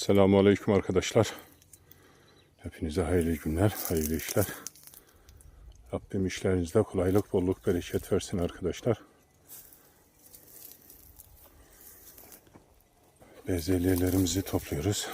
Selamun Aleyküm arkadaşlar. Hepinize hayırlı günler, hayırlı işler. Rabbim işlerinizde kolaylık, bolluk, bereket versin arkadaşlar. Bezelyelerimizi topluyoruz.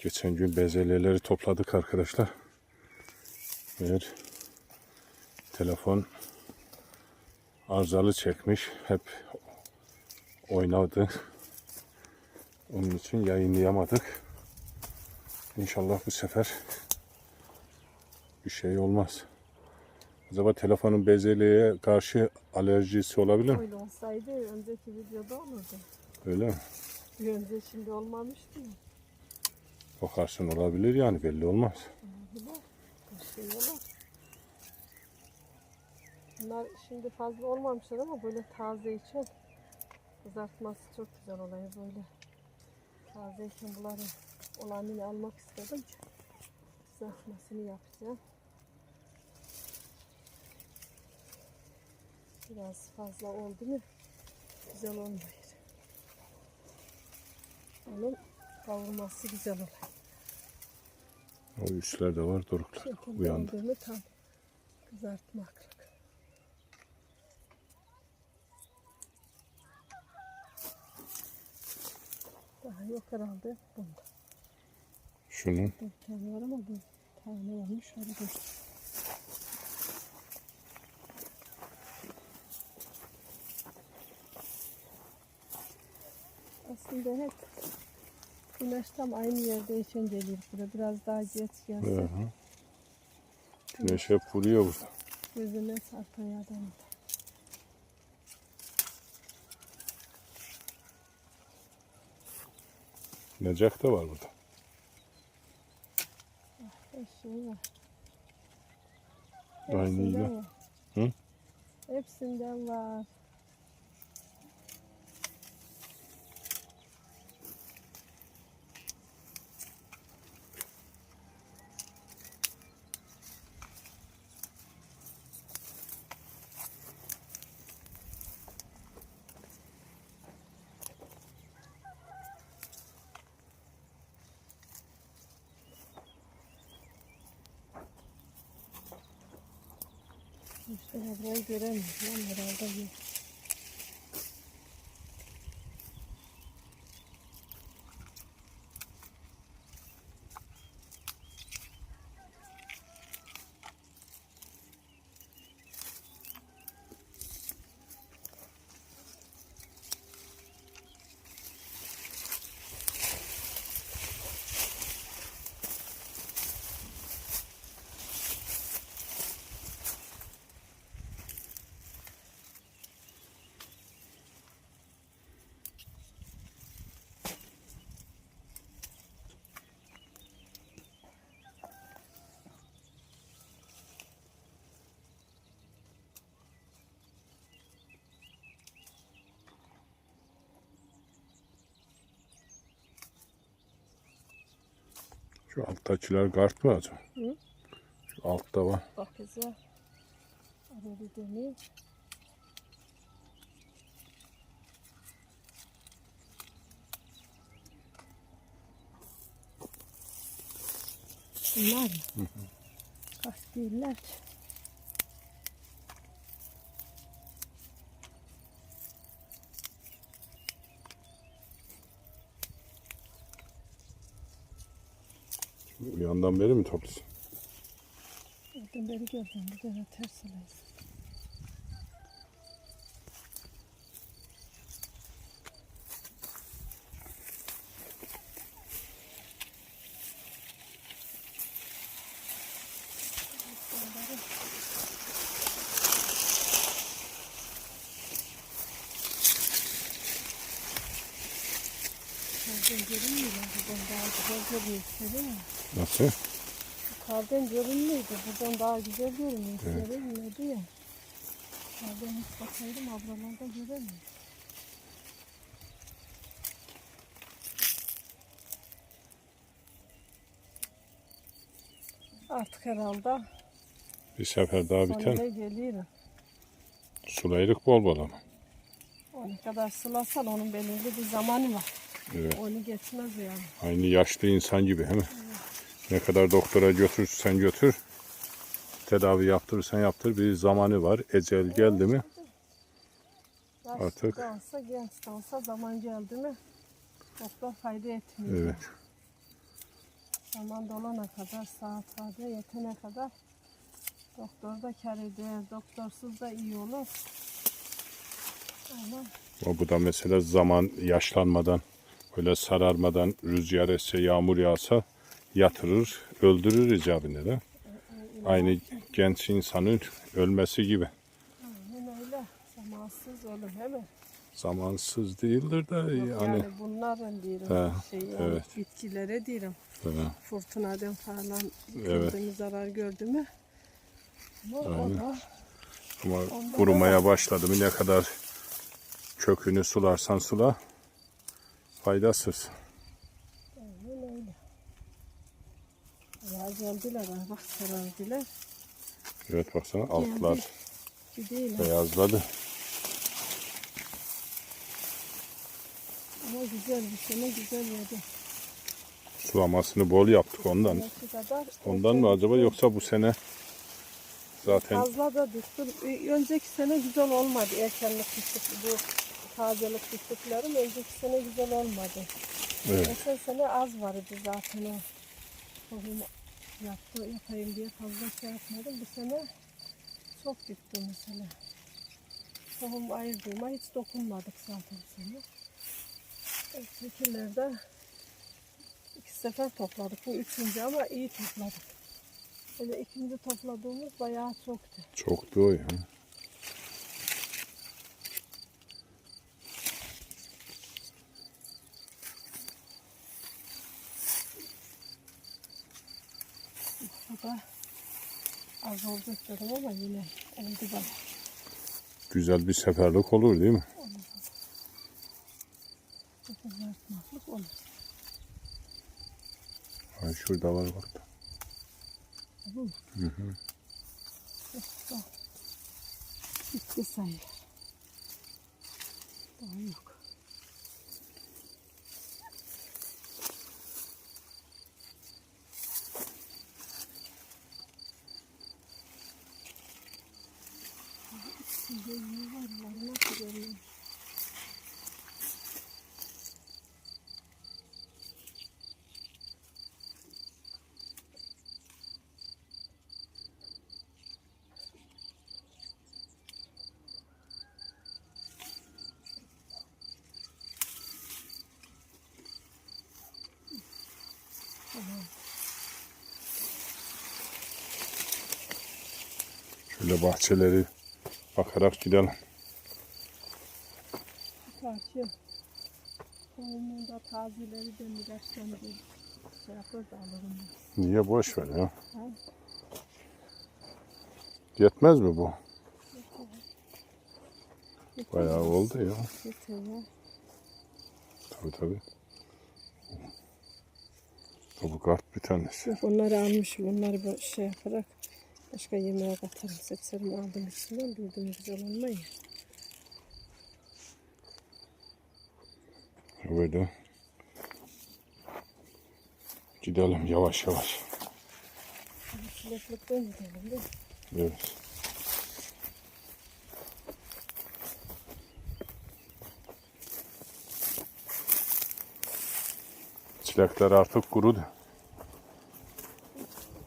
Geçen gün bezelyeleri topladık arkadaşlar. Bir telefon arızalı çekmiş. Hep oynadı. Onun için yayınlayamadık. İnşallah bu sefer bir şey olmaz. Acaba telefonun bezelyeye karşı alerjisi olabilir mi? Öyle olsaydı önceki videoda olurdu. Öyle mi? Bir önce şimdi olmamıştı ya. Bakarsın olabilir yani belli olmaz. Bir şey olur. Bunlar şimdi fazla olmamışlar ama böyle taze için kızartması çok güzel oluyor böyle. Tazeyken bunları olanını almak istedim. Kızartmasını yapacağım. Biraz fazla oldu mu güzel olmuyor. Onun kavurması güzel oluyor. O üstler de var doruklar. Uyandı. tam kızartmaklık. Daha yok herhalde bunda. Şunun Bir tane var ama bir tane olmuş orada. Aslında hep güneş tam aynı yerde için geliyor. Burada biraz daha geç gelse Hı hı. Güneş hep vuruyor burada. gözüne çarpıyor adam. Necak da var burada. Var. Aynı Hepsinden var. Hı? Hepsinden var. İşte burayı göremiyorum. Herhalde yok. Şu alttakiler kart mı acaba? Hı? Şu altta var. Bak güzel. Arada bir deneyim. Bunlar mı? Kaç değiller ki. Uyandan beri mi toplusun? Oradan beri gördüm. Bir tane ters olayız. Görünmüyor. Buradan daha güzel görünüyor. Mi? Nasıl? Kardan görünmüyordu. Buradan daha güzel görünüyor. Görünmüyordu ya. Kardan hiç bakaydım ablalarda göremiyor. Artık herhalde Bir sefer daha biter. sonuna geliyor. Sulayırık bol bol ama. O ne kadar sulasan onun belirli bir zamanı var. Evet. Onu geçmez yani. Aynı yaşlı insan gibi değil mi? Ne kadar doktora götürürsen götür. Tedavi yaptırırsan yaptır. Bir zamanı var. Ecel geldi mi? Yaşlı Artık- da olsa genç de olsa zaman geldi mi doktor fayda etmiyor. Evet. Zaman dolana kadar, saat vade yetene kadar doktor da kar eder, doktorsuz da iyi olur. Ama O bu da mesela zaman yaşlanmadan, böyle sararmadan rüzgar esse, yağmur yağsa yatırır, öldürür icabında da. Aynı genç insanın ölmesi gibi. aynen öyle. Zamansız değil mi? Zamansız değildir de yani. yani bunların diyorum. He, şey yani evet. bitkilere diyorum. He, Fırtınadan falan Evet. zarar gördü mü? Ama Aynen. Ama kurumaya başladı mı ne kadar kökünü sularsan sula faydasız. aynen öyle. Ya geldiler ha, bak sarardılar. Evet baksana altlar Gidiyorlar. beyazladı. Ama güzel bir sene güzel yedi. Sulamasını bol yaptık ondan. Kadar? Ondan mı acaba yoksa bu sene zaten Fazla da düştüm. Önceki sene güzel olmadı. Erkenlik düştük. Bu tazelik düştüklerim önceki sene güzel olmadı. evet. Geçen sene az vardı zaten o. Tohum yaptı, yapayım diye fazla şey yapmadım. Bu sene çok gitti mesela. Tohum ayırdığıma hiç dokunmadık zaten sene. Ötekilerde iki sefer topladık. Bu üçüncü ama iyi topladık. Böyle ikinci topladığımız bayağı çoktu. çoktu o ya. Bu da az dedim ama yine oldu bana. Güzel bir seferlik olur değil mi? Olur. Ha, şurada var bak. da. Hı hı. Bitti sayılır. Daha yok. Şöyle bahçeleri bakarak gidelim. Karşı tohumunda tazeleri de ilaçtan bir şey yapar da alırım. Niye boş ver ya? Ha? Yetmez mi bu? Bayağı oldu ya. Yeter ya. Tabii tabii. Kart bir tanesi. Yok onları almışım. Onları bu şey yaparak başka yemeğe katarım. Seçerim aldım içinden. Duydum güzel olmayı. Böyle. Gidelim yavaş yavaş. Çileklikten gidelim değil mi? Evet. Çilekler artık kurudu.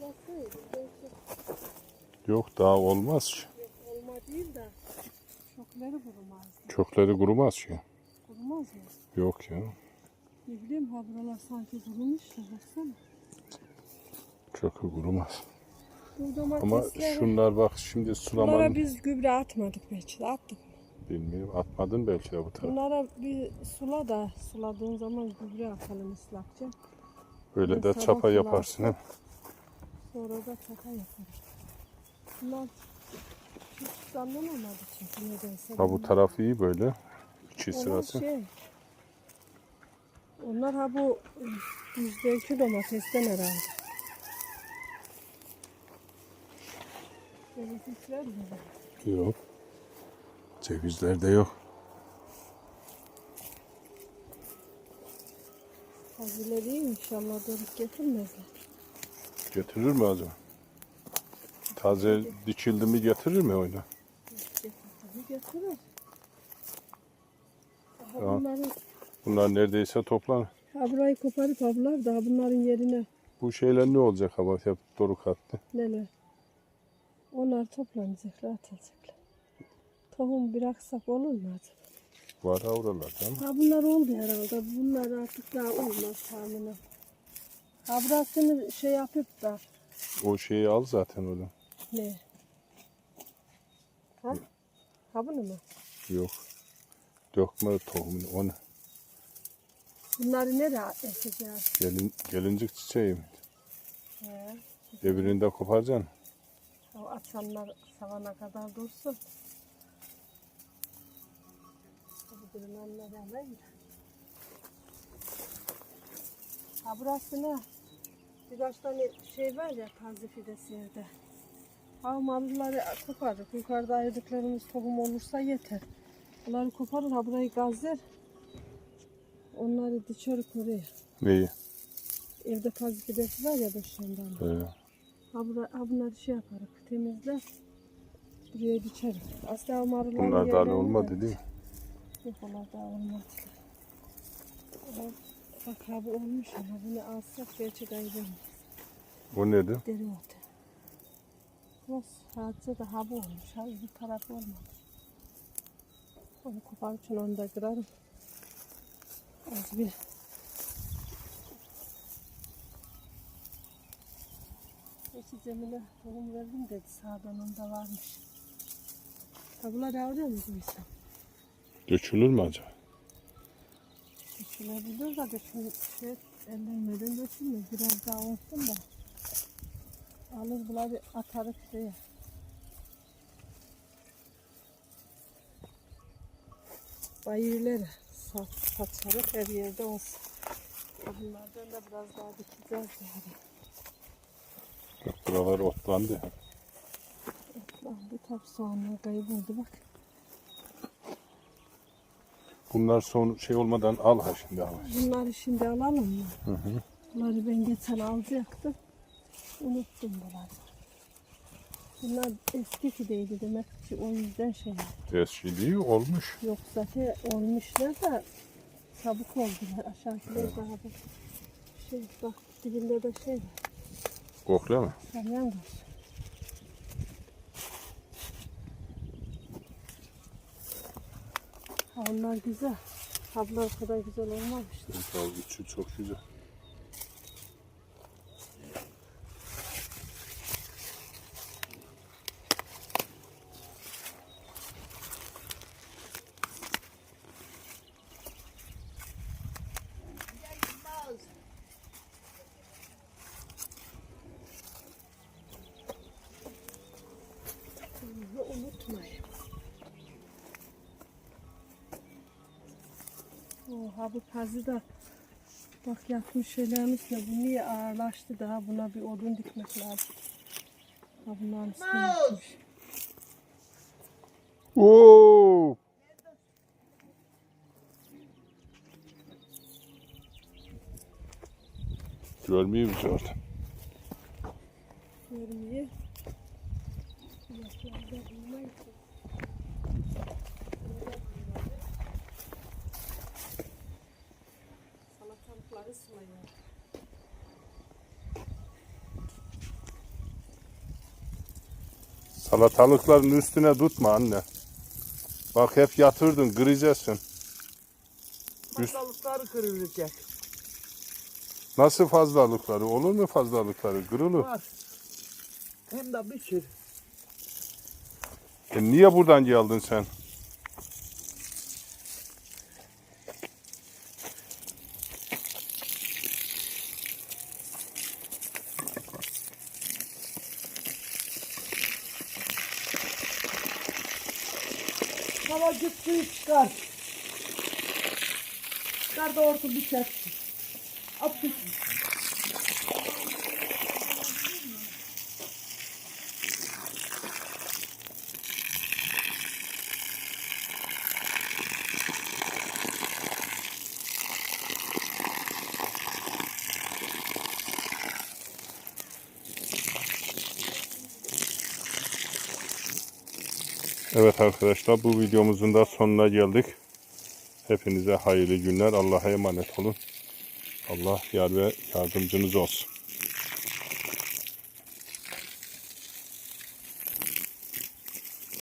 Nasıl? Belki Yok daha olmaz ki. olma değil de çokları kurumaz. Kökleri kurumaz ki. Kurumaz mı? Yok ya. Ne bileyim ha buralar sanki kurumuş da baksana. Kökü kurumaz. Ama şunlar bak şimdi Bunlara sulaman biz gübre atmadık belki de attık. bilmiyorum atmadın belki de bu tarafa. Bunlara bir sula da suladığın zaman gübre atalım ıslakça. Böyle de Mesela çapa yaparsın hep. Sonra da çapa yaparız altından hiç damlanamadı çünkü nedense. Ha bu tarafı iyi böyle. Çiğ sırası. Şey, onlar ha bu %2 domatesten herhalde. Cevizler mi? Yok. Cevizler de yok. Hazileri inşallah dönüp getirmezler. Götürür mü acaba? Taze dikildi mi getirir mi oyunu? Getirdi getirir. Aha Tamam. bunların, Bunlar neredeyse toplanır. ha burayı koparıp ablar daha bunların yerine Bu şeyler ne olacak ama hep doruk attı. neler? Onlar toplanacaklar, atılacaklar. Tohum bıraksak olur mu acaba? Var avralarda ama. Ha bunlar oldu herhalde. Bunlar artık daha olmaz tahminen. Ha burasını şey yapıp da O şeyi al zaten oradan. Ne? Ha? Ha bunu mu? Yok. Dökme tohumunu onu. Bunları nereye ekeceğiz? Gelin, gelincik çiçeği mi? He. Öbürünü de koparacaksın. O açanlar savana kadar dursun. Bugün onları alayım da. Ha burası ne? Birkaç tane şey var ya taze fidesi evde. Ha marulları kopardık. Yukarıda ayırdıklarımız tohum olursa yeter. Bunları koparır ha burayı gazlar. Onları dışarı koruyor. Neyi? Evde fidesi var ya dışarıdan. Ee, Ha, bura, ha bunları şey yaparız, temizler. Buraya diçerim. Aslında marulları bunlar daha yerlerine olmadı de- değil mi? Yok onlar daha olmadı. Ama bak ha bu olmuş ama bunu alsak gerçi kaybolmaz. O nedir? Deri Nasıl? Sadece de ha bu olmuş. Ha bir tarafı olmadı. Onu koparırken onu da kırarım. Az bir Geçi Cemile tohum verdim dedi sağdan onda varmış. Ha bunlar yavruyor mu Gülsem? Dökülür mü acaba? Dökülebilir de dökül, şey, ellenmeden dökülmüyor. Biraz daha olsun da. Alır bunları atarık şeye. Bayırları sat, saçarık her yerde olsun. Bunlardan da biraz daha dikeceğiz yani. Bak buralar otlandı. Lan bir tap soğanlar kayboldu bak. Bunlar son şey olmadan al ha şimdi al. Bunları şimdi alalım mı? Hı hı. Bunları ben geçen alacaktım. Unuttum bunları. Bunlar eski fideydi demek ki o yüzden şey. Eski değil olmuş. Yok zaten olmuşlar da çabuk oldular. Aşağıdakiler daha da şey bak dibinde de şey var. Kokla mı? Salyangoz. Ha onlar güzel. Ha bunlar o kadar güzel olmamıştı. Üçü çok güzel. Bunu unutmayın. Oha bu pazı da bak yatmış şeylerin üstüne. Bu niye ağırlaştı daha buna bir odun dikmek lazım. Ha bunların üstüne yatmış. Oo! Görmüyor musun orada? Görmüyor. Kulaklarda bulmayın. Salatalıkların üstüne tutma anne. Bak hep yatırdın, kıracaksın. Fazlalıkları kırılacak. Nasıl fazlalıkları? Olur mu fazlalıkları? Kırılır. Var. Hem de bir sürü. E niye buradan geldin sen? Havacık suyu çıkar. Çıkar da orta çeksin. At bir Evet arkadaşlar bu videomuzun da sonuna geldik. Hepinize hayırlı günler. Allah'a emanet olun. Allah yar ve yardımcınız olsun.